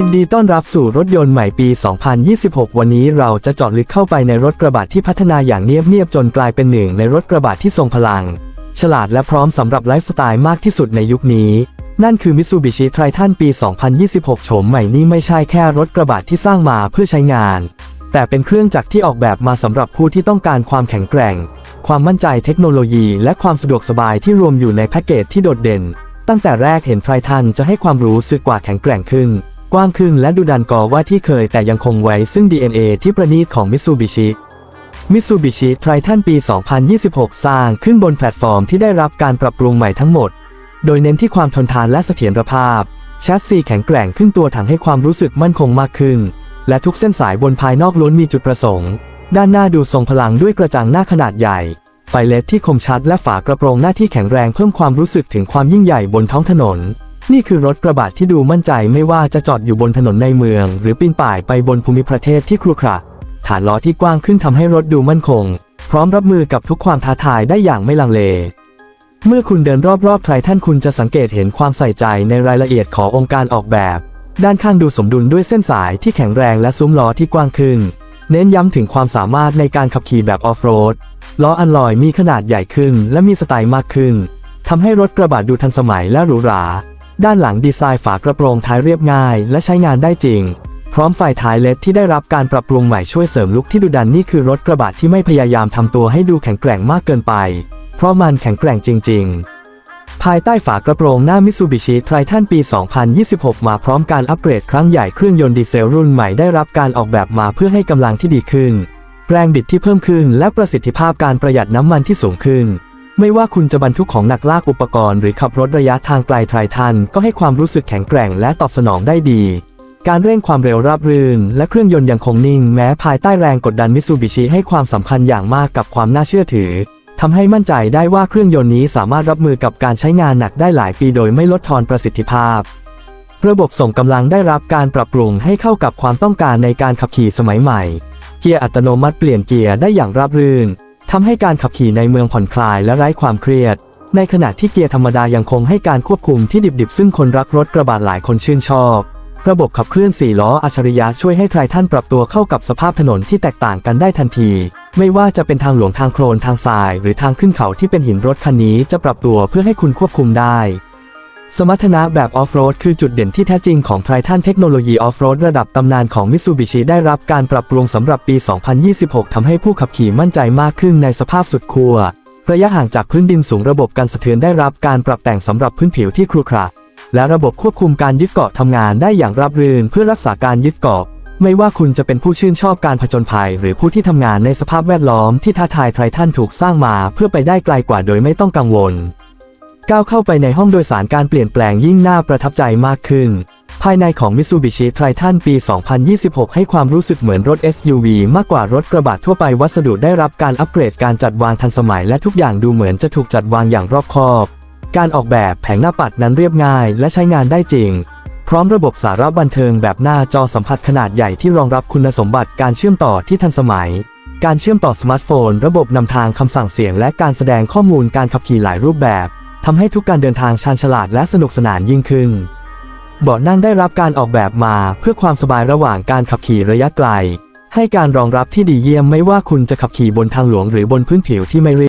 ินดีต้อนรับสู่รถยนต์ใหม่ปี 2026 วันนี้เราจะจาะลึกเข้าไปในรถกระบะที่พัฒนาอย่างเนียบๆจนกลายเป็นหนึ่งในรถกระบะที่ทรงพลัง ฉลาดและพร้อมสำหรับไลฟ์สไตล์มากที่สุดในยุคนี้ นั่นคือ Mitsubishi Triton ปี 2026 โฉมใหม่นี้ไม่ใช่แค่รถกระบะที่สร้างมาเพื่อใช้งาน แต่เป็นเครื่องจักรที่ออกแบบมาสำหรับผู้ที่ต้องการความแข็งแกร่ง ความมั่นใจเทคโนโลยี และความสะดวกสบายที่รวมอยู่ในแพ็กเกจที่โดดเด่น ตั้งแต่แรกเห็นไททันจะให้ความรู้สึกกว่าแข็งแกร่งขึ้น กว้างขึ้นและดูดันกอว่าที่เคยแต่ยังคงไว้ซึ่ง DNA ที่ประณีตของ Mitsubishi Mitsubishi Triton ปี 2026 สร้างขึ้นบนแพลตฟอร์มที่ได้รับการปรับปรุงใหม่ทั้งหมด โดยเน้นที่ความทนทานและเสถียรภาพ แชสซีแข็งแกร่งขึ้นตัวถังให้ความรู้สึกมั่นคงมากขึ้น และทุกเส้นสายบนภายนอกล้วนมีจุดประสงค์ ด้านหน้าดูทรงพลังด้วยกระจังหน้าขนาดใหญ่ ไฟเลสที่คมชัดและฝากระโปรงหน้าที่แข็งแรงเพิ่มความรู้สึกถึงความยิ่งใหญ่บนท้องถนน นี่คือรถกระบะที่ดูมั่นใจไม่ว่าจะจอดอยู่บนถนนในเมือง หรือปีนป่ายไปบนภูมิประเทศที่ครุขระฐานล้อที่กว้างขึ้นทำให้รถดูมั่นคง พร้อมรับมือกับทุกความท้าทายได้อย่างไม่ลังเล เมื่อคุณเดินรอบๆไทรท่านคุณจะสังเกตเห็นความใส่ใจในรายละเอียดขององค์การออกแบบ ด้านข้างดูสมดุลด้วยเส้นสายที่แข็งแรงและซุ้มล้อที่กว้างขึ้น เน้นย้ำถึงความสามารถในการขับขี่แบบออฟโรดล้ออันลอยมีขนาดใหญ่ขึ้น และมีสไตล์มากขึ้นทำให้รถกระบะดูทันสมัยและหรูหรา ด้านหลังดีไซน์ฝากระโปรงท้ายเรียบง่าย และใช้งานได้จริง พร้อมไฟท้ายเลดที่ได้รับการปรับปรุงใหม่ช่วยเสริมลุคที่ดูดันนี่คือรถกระบะที่ไม่พยายามทำตัวให้ดูแข็งแกร่งมากเกินไป เพราะมันแข็งแกร่งจริง ๆ ภายใต้ฝากระโปรงหน้า Mitsubishi Triton ปี 2026 มาพร้อมการอัปเกรดครั้งใหญ่เครื่องยนต์ดีเซลรุ่นใหม่ได้รับการออกแบบมาเพื่อให้กำลังที่ดีขึ้น แรงบิดที่เพิ่มขึ้น และประสิทธิภาพการประหยัดน้ำมันที่สูงขึ้น ไม่ว่าคุณจะบรรทุกของหนักลากอุปกรณ์หรือขับรถระยะทางไกลไทรทันก็ให้ความรู้สึกแข็งแกร่งและตอบสนองได้ดี การเร่งความเร็วราบรื่น และเครื่องยนต์ยังคงนิ่งแม้ภายใต้แรงกดดันมิซูบิชิให้ความสำคัญอย่างมากกับความน่าเชื่อถือทำให้มั่นใจได้ว่าเครื่องยนต์นี้สามารถรับมือกับการใช้งานหนักได้หลายปีโดยไม่ลดทอนประสิทธิภาพ ระบบส่งกำลังได้รับการปรับปรุงให้เข้ากับความต้องการในการขับขี่สมัยใหม่ เกียร์อัตโนมัติเปลี่ยนเกียร์ได้อย่างราบรื่น ทำให้การขับขี่ในเมืองผ่อนคลายและไร้ความเครียด ในขณะที่เกียร์ธรรมดายังคงให้การควบคุมที่ดิบๆ ซึ่งคนรักรถกระบะหลายคนชื่นชอบ ระบบขับเคลื่อน4ล้ออัจฉริยะช่วยให้ใครท่านปรับตัวเข้ากับสภาพถนนที่แตกต่างกันได้ทันที ไม่ว่าจะเป็นทางหลวงทางโคลนทางทราย หรือทางขึ้นเขาที่เป็นหินรถคันนี้จะปรับตัวเพื่อให้คุณควบคุมได้ สมรรถนะแบบออฟโรดคือจุดเด่นที่แท้จริงของไททันเทคโนโลยีออฟโรดระดับตำนานของ Mitsubishi ได้รับการปรับปรุงสำหรับปี 2026 ทำให้ผู้ขับขี่มั่นใจมากขึ้นในสภาพสุดขั้วระยะห่างจากพื้นดินสูงระบบการสะเทือนได้รับการปรับแต่งสำหรับพื้นผิวที่ครุขระและระบบควบคุมการยึดเกาะทำงานได้อย่างราบรื่นเพื่อรักษาการยึดเกาะ ไม่ว่าคุณจะเป็นผู้ชื่นชอบการผจญภัย หรือผู้ที่ทำงานในสภาพแวดล้อมที่ท้าทายไททันถูกสร้างมาเพื่อไปได้ไกลกว่าโดยไม่ต้องกังวล ก้าวเข้าไปในห้องโดยสารการเปลี่ยนแปลงยิ่งน่าประทับใจมากขึ้น ภายในของ Mitsubishi Triton ปี 2026 ให้ความรู้สึกเหมือนรถ SUV มากกว่ารถกระบะทั่วไปวัสดุได้รับการอัปเกรดการจัดวางทันสมัยและทุกอย่างดูเหมือนจะถูกจัดวางอย่างรอบคอบ การออกแบบแผงหน้าปัดนั้นเรียบง่ายและใช้งานได้จริง พร้อมระบบสาระบันเทิงแบบหน้าจอสัมผัสขนาดใหญ่ที่รองรับคุณสมบัติการเชื่อมต่อที่ทันสมัยการเชื่อมต่อสมาร์ทโฟน ระบบนำทางคำสั่งเสียง และการแสดงข้อมูลการขับขี่หลายรูปแบบ ทำให้ทุกการเดินทางชาญฉลาดและสนุกสนานยิ่งขึ้น เบาะนั่งได้รับการออกแบบมาเพื่อความสบายระหว่างการขับขี่ระยะไกล ให้การรองรับที่ดีเยี่ยมไม่ว่าคุณจะขับขี่บนทางหลวงหรือบนพื้นผิวที่ไม่เรียบ